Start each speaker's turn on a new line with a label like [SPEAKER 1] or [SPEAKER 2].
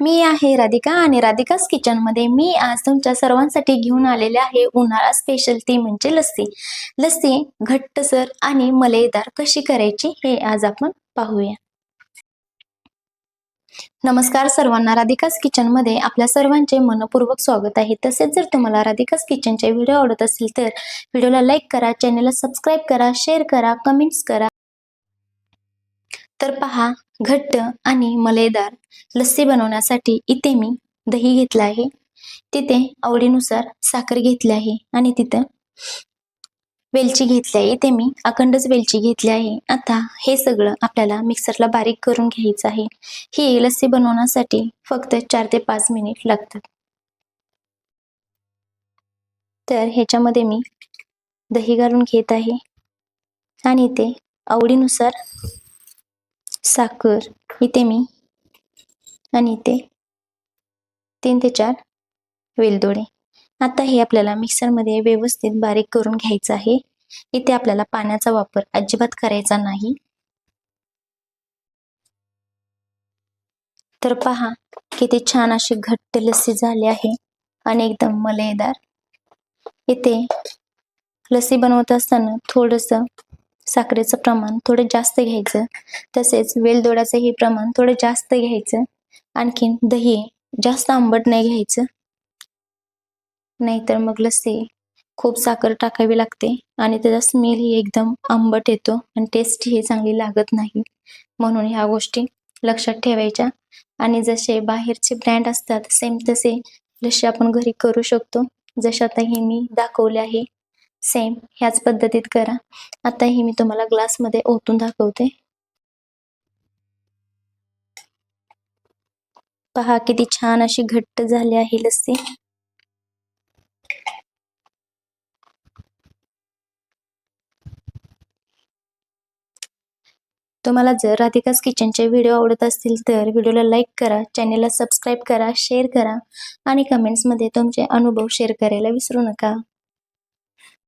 [SPEAKER 1] मी आहे राधिका आणि राधिकाच किचनमध्ये मी आज तुमच्या सर्वांसाठी घेऊन आलेले आहे उन्हाळा स्पेशल ती म्हणजे लस्सी लस्सी घट्टसर आणि मलईदार कशी करायची हे आज आपण पाहूया. नमस्कार सर्वांना राधिकाच किचनमध्ये आपल्या सर्वांचे मनपूर्वक स्वागत आहे. तसेच जर तुम्हाला राधिकाच किचनचे व्हिडिओ आवडत असतील तर व्हिडिओला लाईक करा चॅनलला सबस्क्राईब करा शेअर करा कमेंट्स करा. तर पहा घट्ट आणि मलईदार लस्सी बनवण्यासाठी इथे मी दही घेतलं आहे. तिथे आवडीनुसार साखर घेतली आहे आणि तिथं वेलची घेतली आहे. इथे मी अखंडच वेलची घेतली आहे. आता हे सगळं आपल्याला मिक्सरला बारीक करून घ्यायचं आहे. ही लस्सी बनवण्यासाठी फक्त चार ते पाच मिनिट लागतात. तर ह्याच्यामध्ये मी दही घालून घेत आहे. आणि इथे आवडीनुसार साखर इथे मी आणि इथे तीन ते चार वेलदोडे. आता हे आपल्याला मिक्सरमध्ये व्यवस्थित बारीक करून घ्यायचं आहे. इथे आपल्याला पाण्याचा वापर अजिबात करायचा नाही. तर पहा किती छान अशी घट्ट लस्सी झाली आहे आणि एकदम मलईदार. इथे लस्सी बनवत असताना थोडंसं साखरेचं प्रमाण थोडं जास्त घ्यायचं. तसेच वेलदोड्याचंही प्रमाण थोडं जास्त घ्यायचं. आणखीन दही जास्त आंबट नाही घ्यायचं. नाहीतर मग लस्सी खूप साखर टाकावी लागते आणि त्याचा स्मेलही एकदम आंबट येतो आणि टेस्ट ही चांगली लागत नाही. म्हणून ह्या गोष्टी लक्षात ठेवायच्या. आणि जसे बाहेरचे ब्रँड असतात सेम तसे लस्सी आपण घरी करू शकतो. जसे आता हे मी दाखवले आहे. सेम ह्याच पद्धतीत करा. आता ही मी तुम्हाला ग्लासमध्ये ओतून दाखवते. पहा किती छान अशी घट्ट झाली आहे लस्सी. तुम्हाला जर राधिकाच किचनचे व्हिडिओ आवडत असतील तर व्हिडिओला लाईक करा चॅनेलला सबस्क्राईब करा शेअर करा आणि कमेंट्समध्ये तुमचे अनुभव शेअर करायला विसरू नका.